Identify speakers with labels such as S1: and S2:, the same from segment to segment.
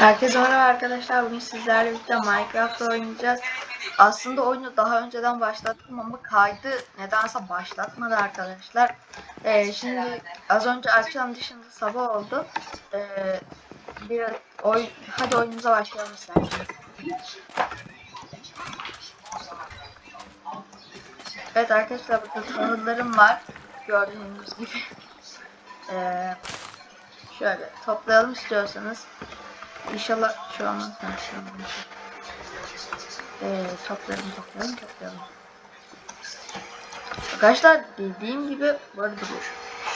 S1: Herkese merhaba arkadaşlar. Bugün sizlerle birlikte Minecraft oynayacağız. Aslında oyunu daha önceden başlattım ama kaydı nedense başlatmadı arkadaşlar. Ee, şimdi az önce akşam dışında sabah oldu. Ee, bir oy hadi oyunumuza başlayalım isterseniz. Evet arkadaşlar burada tahıllarım var. Gördüğünüz gibi. Ee, şöyle toplayalım istiyorsanız. İnşallah şu an ee, toplayalım toplayalım toplayalım. Arkadaşlar dediğim gibi bu arada.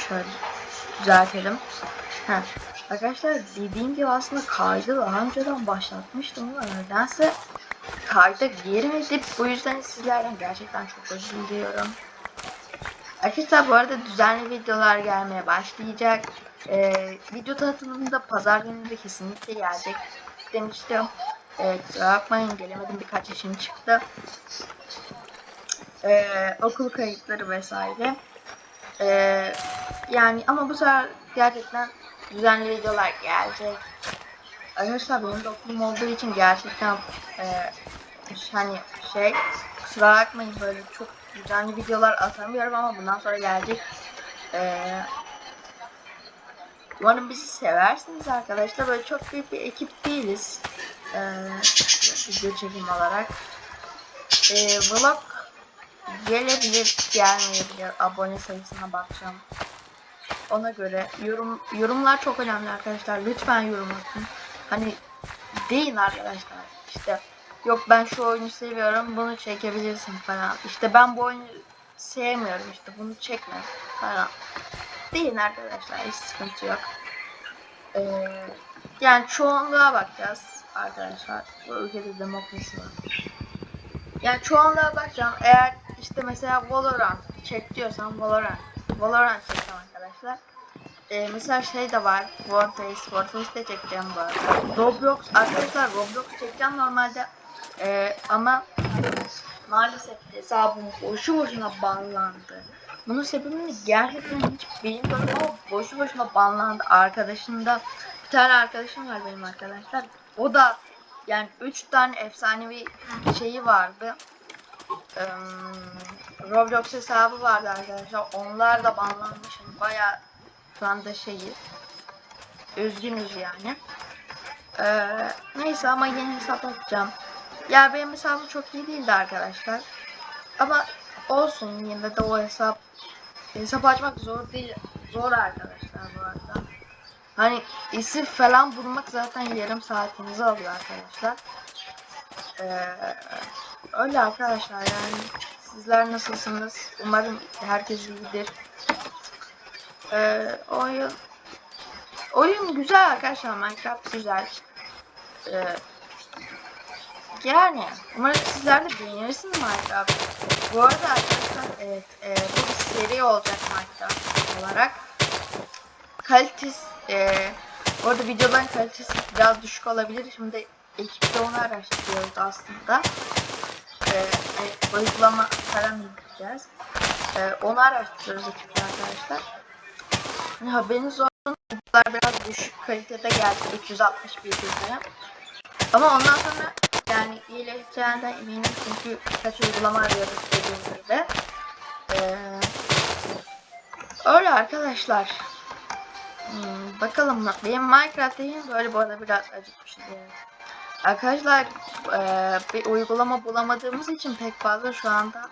S1: Şöyle düzeltelim. Heh. Arkadaşlar dediğim gibi aslında kaydı daha önceden başlatmıştım ama nedense kayda girmedi. Bu yüzden sizlerden gerçekten çok özür diliyorum. Arkadaşlar bu arada düzenli videolar gelmeye başlayacak. Ee, video tanıtımında pazar günü de kesinlikle gelecek demiştim. Ee, kusura bakmayın gelemedim birkaç işim çıktı. Ee, okul kayıtları vesaire. Ee, yani ama bu sefer gerçekten düzenli videolar gelecek. Arkadaşlar benim de okulum olduğu için gerçekten e, hani şey kusura bakmayın böyle çok düzenli videolar atamıyorum ama bundan sonra gelecek. Ee, umarım bizi seversiniz arkadaşlar. Böyle çok büyük bir ekip değiliz. Ee, video çekim olarak. Ee, vlog gelebilir gelmeyebilir. Abone sayısına bakacağım. Ona göre yorum yorumlar çok önemli arkadaşlar. Lütfen yorum atın. Hani deyin arkadaşlar. İşte yok ben şu oyunu seviyorum bunu çekebilirsin falan. İşte ben bu oyunu sevmiyorum işte bunu çekme falan. Deyin arkadaşlar hiç sıkıntı yok. Ee, yani çoğunluğa bakacağız arkadaşlar. Bu ülkede demokrasi var. Yani çoğunluğa bakacağım. Eğer işte mesela Valorant çek diyorsam Valorant. Valorant çekeceğim arkadaşlar. Ee, mesela şey de var. Warface. Warface de çekeceğim arada. Roblox. Arkadaşlar Roblox çekeceğim normalde. Ee, ama maalesef hesabım boşu boşuna banlandı. Bunun sebebini gerçekten hiç bilmiyorum ama boşu boşuna banlandı. Arkadaşım da bir tane arkadaşım var benim arkadaşlar. O da yani 3 tane efsanevi şeyi vardı. Ee, Roblox hesabı vardı arkadaşlar. Onlar da banlanmış. Baya şu anda şeyiz. Üzgünüz yani. Ee, neyse ama yeni hesap açacağım. Ya benim hesabım çok iyi değildi arkadaşlar. Ama olsun yine de o hesap hesap açmak zor değil. Zor arkadaşlar bu arada. Hani isim falan bulmak zaten yarım saatinizi alıyor arkadaşlar. Ee, öyle arkadaşlar yani sizler nasılsınız? Umarım herkes iyidir. Ee, oyun oyun güzel arkadaşlar Minecraft güzel. Ee, yani umarım sizler de beğenirsiniz Minecraft. Bu arada arkadaşlar evet e, bu bir seri olacak Minecraft olarak. Kalitesi e, orada videoların kalitesi biraz düşük olabilir. Şimdi ekipte onu araştırıyoruz aslında. E, hani uygulama falan. E, onu araştırıyoruz ekipte arkadaşlar. Hani haberiniz olsun. Biraz düşük kalitede geldi. 360 bilgisayara. Ama ondan sonra yani iyileşeceğinden eminim çünkü birkaç uygulama arıyoruz dediğim gibi. Ee, öyle arkadaşlar. Hmm, bakalım benim Minecraft değil böyle bu arada biraz acıkmış. Arkadaşlar e, bir uygulama bulamadığımız için pek fazla şu anda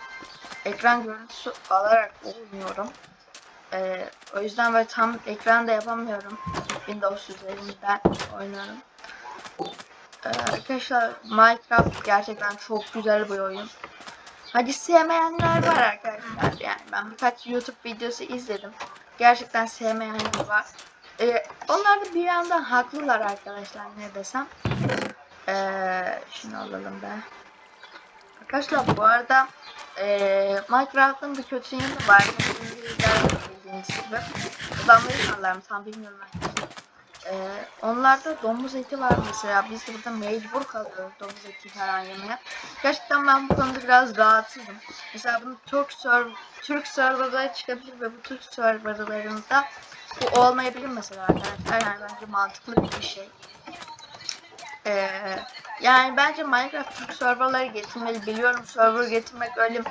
S1: ekran görüntüsü alarak oynuyorum. E, o yüzden böyle tam ekranda yapamıyorum. Windows üzerinden oynuyorum. Ee, arkadaşlar Minecraft gerçekten çok güzel bir oyun. Hadi sevmeyenler var arkadaşlar yani ben birkaç YouTube videosu izledim. Gerçekten sevmeyenler var. Ee, onlar da bir yandan haklılar arkadaşlar ne desem. Ee, şunu alalım be. Arkadaşlar bu arada ee, Minecraft'ın bir kötü yanı var. Adamları sanırım tam bilmiyorum arkadaşlar. Ee, onlarda domuz eti var mesela. Biz de burada mecbur kalıyoruz domuz eti falan yemeye. Gerçekten ben bu konuda biraz rahatsızım. Mesela bunu Türk, serv Türk serverlara çıkabilir ve bu Türk serverlarında bu olmayabilir mesela arkadaşlar. Yani bence mantıklı bir şey. Ee, yani bence Minecraft Türk serverları getirmeli. Biliyorum server getirmek öyle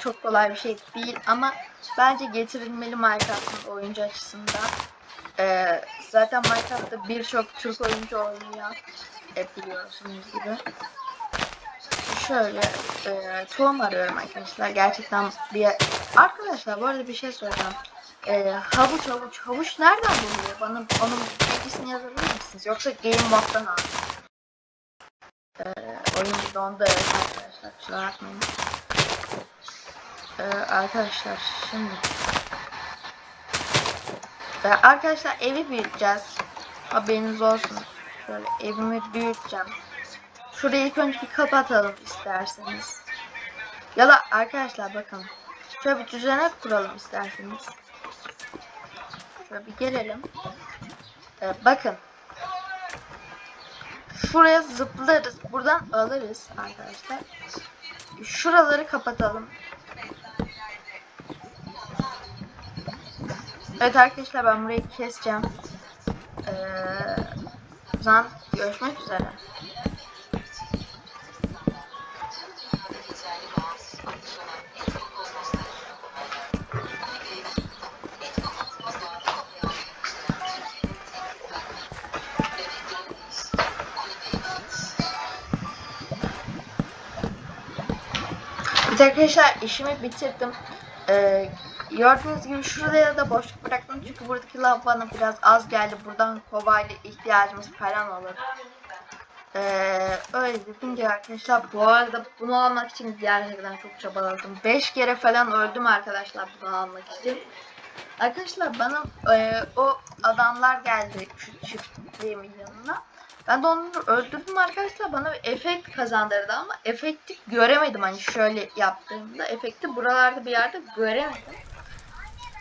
S1: çok kolay bir şey değil ama bence getirilmeli Minecraft'ın oyuncu açısından. Ee, zaten Minecraft'ta birçok Türk oyuncu oynuyor. Hep biliyorsunuz gibi. Şöyle e, tohum arıyorum arkadaşlar. Gerçekten bir arkadaşlar bu arada bir şey soracağım. E, havuç havuç havuç nereden bulunuyor? Bana onun bilgisini yazabilir misiniz? Yoksa Game Mode'dan al. E, oyun dondu evet arkadaşlar. Kusura bakmayın. E, arkadaşlar şimdi e, arkadaşlar evi büyüteceğiz. Haberiniz olsun. Şöyle evimi büyüteceğim. Şurayı ilk önce bir kapatalım isterseniz. Ya da arkadaşlar bakın. Şöyle bir düzenek kuralım isterseniz. Şöyle bir gelelim. Ee, bakın. Şuraya zıplarız. Buradan alırız arkadaşlar. Şuraları kapatalım. Evet arkadaşlar ben burayı keseceğim. Ee, o görüşmek üzere. Arkadaşlar işimi bitirdim. Ee, gördüğünüz gibi şuraya da boşluk bıraktım çünkü buradaki lav biraz az geldi. Buradan kovayla ihtiyacımız falan olur. Ee, öyle dediğim arkadaşlar bu arada bunu almak için gerçekten çok çabaladım. 5 kere falan öldüm arkadaşlar bunu almak için. Arkadaşlar bana e, o adamlar geldi şu çiftliğimin yanına. Ben de onları öldürdüm arkadaşlar bana bir efekt kazandırdı ama efekti göremedim hani şöyle yaptığımda efekti buralarda bir yerde göremedim.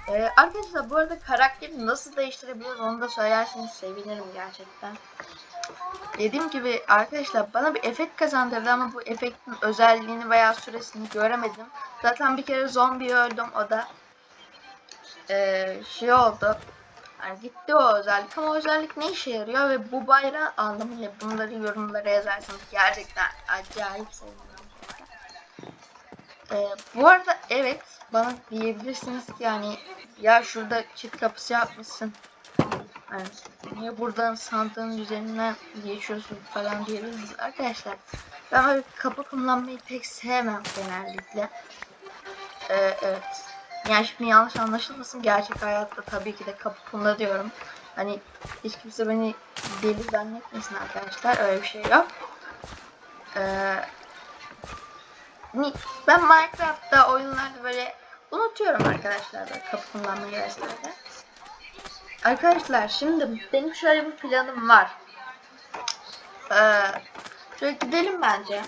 S1: Ee, arkadaşlar bu arada karakteri nasıl değiştirebiliriz onu da söylerseniz sevinirim gerçekten. Dediğim gibi arkadaşlar bana bir efekt kazandırdı ama bu efektin özelliğini veya süresini göremedim. Zaten bir kere zombi öldüm o da ee, şey oldu. Yani gitti o özellik ama o özellik ne işe yarıyor ve bu bayrağı anlamıyla bunları yorumlara yazarsanız gerçekten acayip sevinirim. Ee, bu arada evet bana diyebilirsiniz ki yani ya şurada çift kapısı yapmışsın. Yani, niye buradan sandığın üzerinden geçiyorsun falan diyebilirsiniz. Arkadaşlar ben böyle kapı kullanmayı pek sevmem genellikle. Ee, evet. Yani şimdi yanlış anlaşılmasın gerçek hayatta tabii ki de kapı kullanıyorum. Hani hiç kimse beni deli zannetmesin arkadaşlar öyle bir şey yok. Ee, ben Minecraft'ta oyunlarda böyle unutuyorum arkadaşlar böyle kapı kullanmayı vesaire. Arkadaşlar şimdi benim şöyle bir planım var. Ee, şöyle gidelim bence.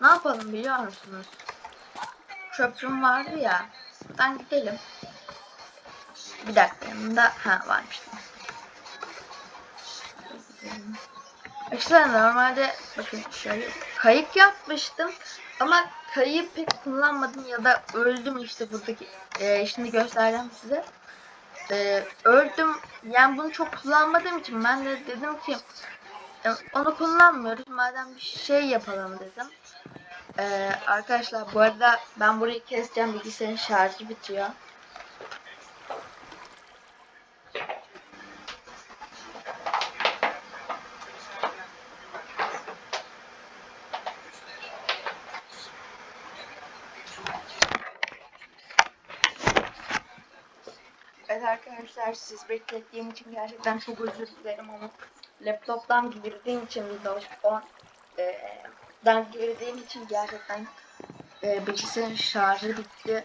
S1: Ne yapalım biliyor musunuz? Köprüm vardı ya. Buradan gidelim. Bir dakika yanında ha varmış. Arkadaşlar normalde bakın şöyle kayık yapmıştım ama kayığı pek kullanmadım ya da öldüm işte buradaki e, şimdi göstereceğim size. E, öldüm yani bunu çok kullanmadığım için ben de dedim ki e, onu kullanmıyoruz madem bir şey yapalım dedim. Ee, arkadaşlar bu arada ben burayı keseceğim bilgisayarın şarjı bitiyor. Evet arkadaşlar siz beklettiğim için gerçekten çok özür dilerim ama laptoptan girdiğim için Windows 10 e, girdiğim için gerçekten e, bilgisayarın şarjı bitti.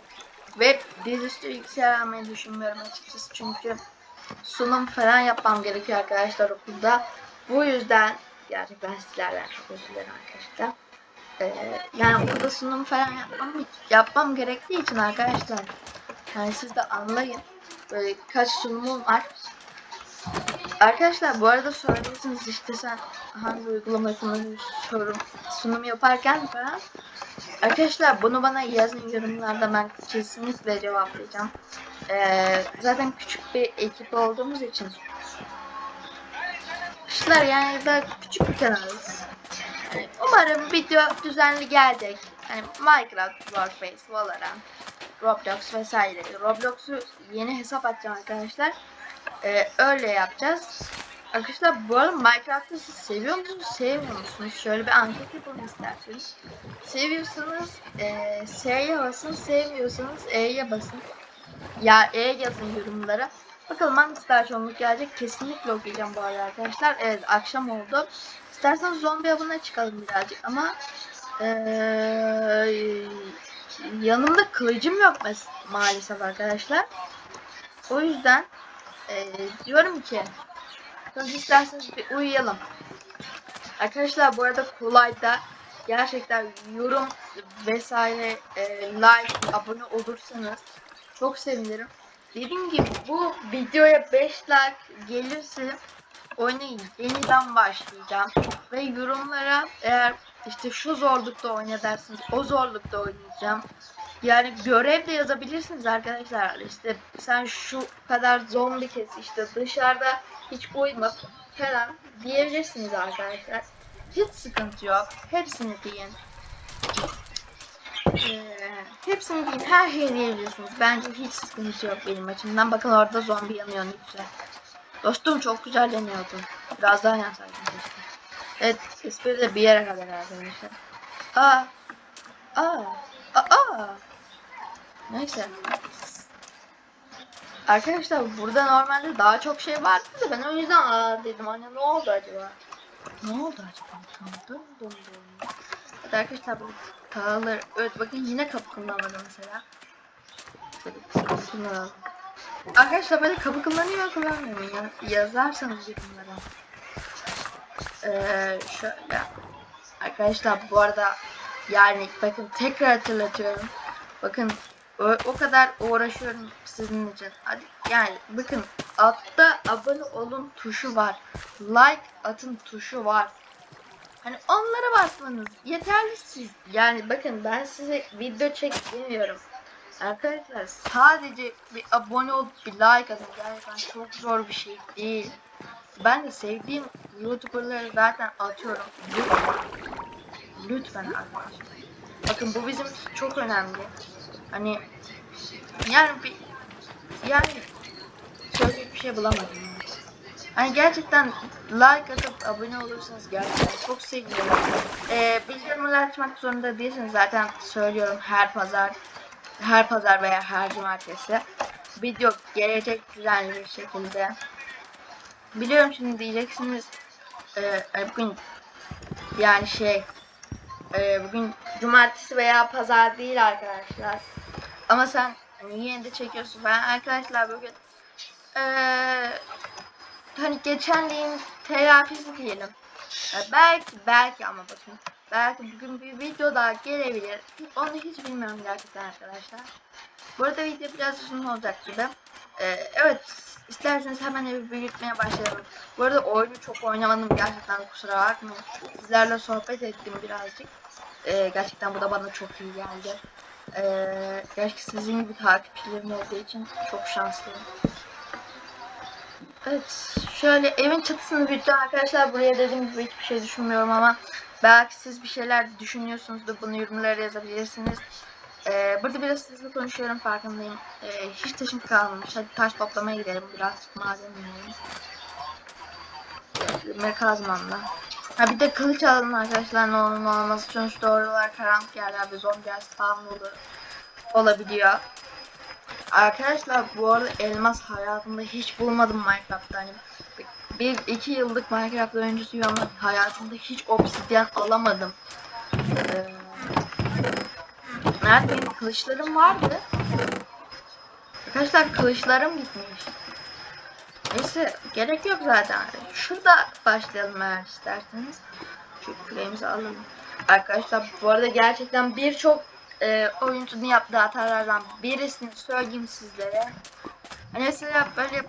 S1: Ve dizüstü bilgisayar almayı düşünmüyorum açıkçası çünkü sunum falan yapmam gerekiyor arkadaşlar okulda. Bu yüzden gerçekten sizlerden çok özür dilerim arkadaşlar. Ee, yani okulda sunum falan yapmam, yapmam gerektiği için arkadaşlar yani siz de anlayın. Böyle kaç sunumum var. Arkadaşlar bu arada söylüyorsunuz işte sen hangi uygulama kullanıyorsun sunum yaparken falan. Arkadaşlar bunu bana yazın yorumlarda ben kesinlikle cevaplayacağım. Ee, zaten küçük bir ekip olduğumuz için arkadaşlar yani daha küçük bir kanalız. Umarım video düzenli gelecek. Hani Minecraft, Warface, Valorant, Roblox vesaire. Roblox'u yeni hesap açacağım arkadaşlar. Ee, öyle yapacağız. Arkadaşlar bu arada Minecraft'ı siz seviyor musunuz, sevmiyor musunuz? Şöyle bir anket yapalım isterseniz. Seviyorsanız e, S'ye basın, sevmiyorsanız E'ye basın. Ya E yazın yorumlara. Bakalım hangisi daha çoğunluk gelecek. Kesinlikle okuyacağım bu arada arkadaşlar. Evet akşam oldu. İsterseniz zombi avına çıkalım birazcık ama eee, yanımda kılıcım yok mes- maalesef arkadaşlar. O yüzden eee, diyorum ki siz isterseniz bir uyuyalım. Arkadaşlar bu arada kolayda gerçekten yorum vesaire eee, like abone olursanız çok sevinirim. Dediğim gibi bu videoya 5 like gelirse oyuna yeniden başlayacağım. Ve yorumlara eğer işte şu zorlukta oyna o zorlukta oynayacağım. Yani görev de yazabilirsiniz arkadaşlar. İşte sen şu kadar zombi kes işte dışarıda hiç uyma falan diyebilirsiniz arkadaşlar. Hiç sıkıntı yok. Hepsini deyin. Ee, hepsini değil, her şeyi diyebilirsiniz. Bence hiç sıkıntı yok benim açımdan. Bakın orada zombi yanıyor ne güzel. Dostum çok güzel yanıyordu. Biraz daha yansaydım keşke. Evet, espri de bir yere kadar arkadaşlar. Aa, aa, aa, aa. Neyse. Arkadaşlar burada normalde daha çok şey vardı da ben o yüzden aa dedim hani ne oldu acaba? Ne oldu acaba? Dum dum dum dum. Evet arkadaşlar bu tağlar evet bakın yine kapı kullanmadı mesela. Kapı. Arkadaşlar böyle kapı kullanıyor kullanmıyor ya? Yazarsanız yorumlara. Ee, şöyle. Arkadaşlar bu arada yani bakın tekrar hatırlatıyorum. Bakın o, o kadar uğraşıyorum sizin için. Hadi yani bakın altta abone olun tuşu var. Like atın tuşu var. Hani onlara basmanız yeterli siz. Yani bakın ben size video çek demiyorum. Arkadaşlar sadece bir abone olup bir like atın. Gerçekten çok zor bir şey değil. Ben de sevdiğim YouTuber'ları zaten atıyorum. Lütfen. Lütfen arkadaşlar. Bakın bu bizim çok önemli. Hani yani bir yani söyleyecek bir şey bulamadım. Hani gerçekten like atıp abone olursanız gerçekten çok sevinirim. Ee, bildirimleri açmak zorunda değilsiniz zaten söylüyorum her pazar her pazar veya her cumartesi video gelecek düzenli bir şekilde. Biliyorum şimdi diyeceksiniz e, e, bugün yani şey e, bugün cumartesi veya pazar değil arkadaşlar. Ama sen hani yine de çekiyorsun. Ben arkadaşlar bugün eee hani geçenliğin telafisi diyelim. E, belki belki ama bakın belki bugün bir video daha gelebilir. Onu hiç bilmiyorum gerçekten arkadaşlar. Bu arada video biraz uzun olacak gibi. E, evet isterseniz hemen evi büyütmeye başlayalım. Bu arada oyunu çok oynamadım gerçekten kusura bakmayın. Sizlerle sohbet ettim birazcık. E, gerçekten bu da bana çok iyi geldi. E, gerçekten sizin gibi takipçilerim olduğu için çok şanslıyım. Evet, şöyle evin çatısını büyüttüm arkadaşlar. Buraya dediğim gibi hiçbir şey düşünmüyorum ama belki siz bir şeyler düşünüyorsunuzdur. Bunu yorumlara yazabilirsiniz. Ee, burada biraz sizle konuşuyorum farkındayım. Ee, hiç taşım kalmamış. Hadi taş toplamaya gidelim. Birazcık maden yiyelim. Demir kazmamla. Ha bir de kılıç alalım arkadaşlar ne olur ne olmaz. Sonuçta oralar karanlık yerler ve zombiler spawn olur, olabiliyor. Arkadaşlar bu arada elmas hayatımda hiç bulmadım Minecraft'ta hani bir iki yıllık Minecraft oyuncusuyum ama hayatımda hiç obsidyen alamadım. Ee, nerede benim kılıçlarım vardı. Arkadaşlar kılıçlarım gitmiş. Neyse gerek yok zaten. Şurada başlayalım eğer isterseniz. Şu küreğimizi alalım. Arkadaşlar bu arada gerçekten birçok e, oyuncunun yaptığı hatalardan birisini söyleyeyim sizlere. Hani mesela böyle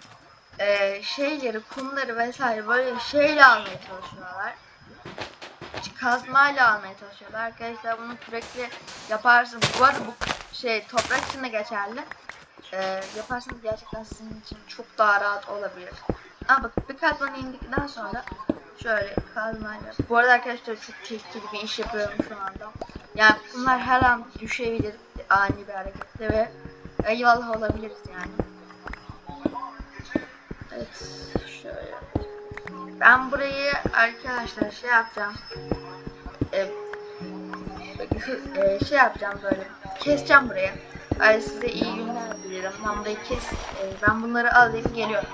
S1: e, şeyleri, kumları vesaire böyle şeyle almaya çalışıyorlar. Kazmayla almaya çalışıyorlar. Arkadaşlar bunu sürekli yaparsınız. Bu arada bu şey toprak için de geçerli. E, yaparsanız gerçekten sizin için çok daha rahat olabilir. Ama bak bir katmanı indikten sonra Şöyle kazmayla. Bu arada arkadaşlar çok tehlikeli bir iş yapıyorum şu anda. Yani bunlar her an düşebilir ani bir hareketle ve eyvallah olabiliriz yani. Evet şöyle. Ben burayı arkadaşlar şey yapacağım. Ee, e, şey yapacağım böyle. Keseceğim buraya. Ay size iyi günler dilerim. Ben burayı kes. e, ben bunları alayım geliyorum.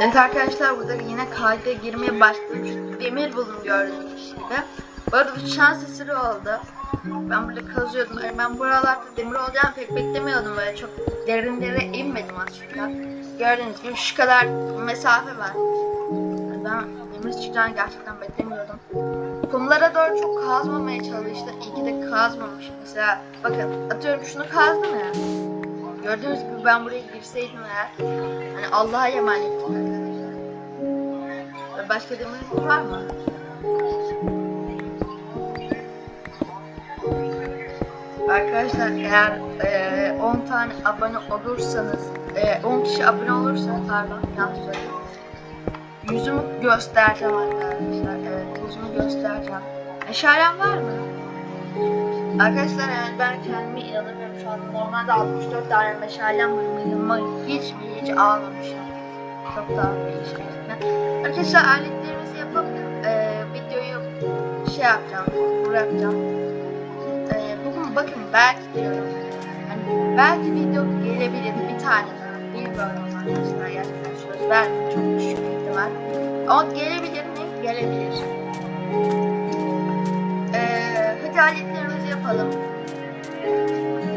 S1: Evet arkadaşlar burada yine kayda girmeye başladım. Çünkü demir buldum gördüğünüz gibi. Bu arada bu şans eseri oldu. Ben burada kazıyordum. Yani ben buralarda demir olacağını pek beklemiyordum. Böyle çok derinlere inmedim aslında. Gördüğünüz gibi şu kadar mesafe var. Yani ben demir çıkacağını gerçekten beklemiyordum. Kumlara doğru çok kazmamaya çalıştım. İyi ki de kazmamış. Mesela bakın atıyorum şunu kazdım ya. Gördüğünüz gibi ben buraya girseydim eğer hani Allah'a emanet arkadaşlar. Başka demir var mı? Arkadaşlar eğer eee, 10 tane abone olursanız eee, 10 kişi abone olursa pardon yanlış söyledim. Yüzümü göstereceğim arkadaşlar. Evet yüzümü göstereceğim. Meşalem var mı? Arkadaşlar yani ben kendime inanamıyorum şu an. Normalde 64 tane meşalem var. Hiç mi hiç almamışım. Çok daha bir şey. Arkadaşlar aletlerimizi yapıp eee videoyu şey yapacağım. Bırakacağım. Eee bugün bakın belki diyorum. Hani belki video gelebilir bir tane daha. Bilmiyorum arkadaşlar gerçekten söz vermiyorum. Çok düşük ihtimal. Ama gelebilir mi? Gelebilir. Hadi aletlerimizi yapalım.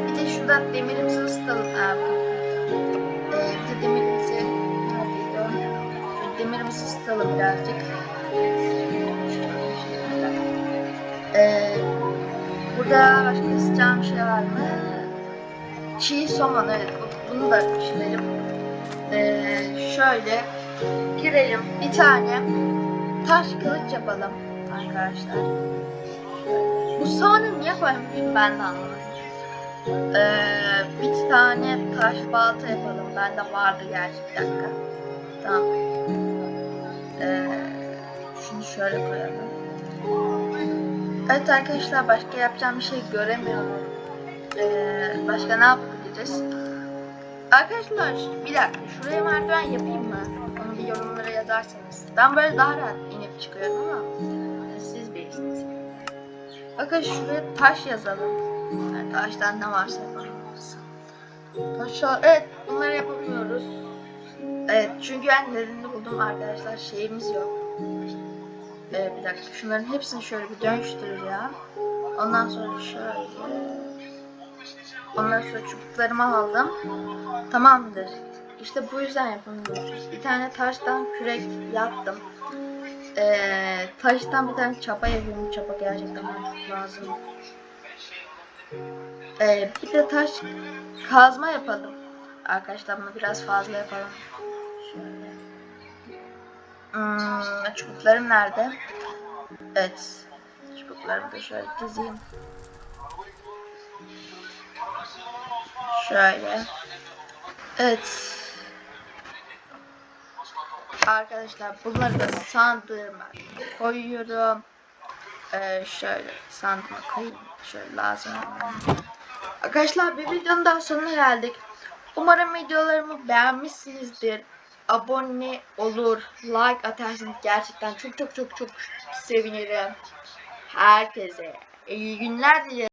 S1: Bir de şurada demirimizi ısıtalım abi. Eee bir de demirimizi demirimizi ısıtalım birazcık. Eee burada başka ısıtacağım şey var mı? Çiğ soğan evet bu- bunu da pişirelim. Eee şöyle girelim bir tane taş kılıç yapalım arkadaşlar. Bu soğanı niye koymuş ben de anlamadım. Ee, bir tane taş balta yapalım. Bende vardı gerçi bir dakika. Tamam. Ee, şunu şöyle koyalım. Evet arkadaşlar başka yapacağım bir şey göremiyorum. Ee, başka ne yapabiliriz? Arkadaşlar bir dakika şuraya merdiven yapayım mı? Onu bir yorumlara yazarsanız. Ben böyle daha rahat inip çıkıyorum ama siz bilirsiniz. Bakın şuraya taş yazalım. Yani taştan ne varsa yapalım. Taşlar, evet bunları yapamıyoruz. Evet çünkü ben nedenini buldum arkadaşlar şeyimiz yok. Evet bir dakika şunların hepsini şöyle bir dönüştüreceğim. Ondan sonra şöyle. Ondan sonra çubuklarımı aldım. Tamamdır. İşte bu yüzden yapamıyoruz. Bir tane taştan kürek yaptım. Ee, taştan bir tane çapa yapıyorum. Çapa gerçekten lazım. Ee, bir de taş kazma yapalım. Arkadaşlar bunu biraz fazla yapalım. Şöyle. Hmm, çubuklarım nerede? Evet. Çubuklarımı da şöyle dizeyim. Şöyle. Evet. Arkadaşlar bunları da sandığıma koyuyorum. Ee, şöyle sandığıma koyayım. Şöyle lazım. olan. Arkadaşlar bir videonun daha sonuna geldik. Umarım videolarımı beğenmişsinizdir. Abone olur, like atarsınız. Gerçekten çok çok çok çok sevinirim. Herkese iyi günler dilerim.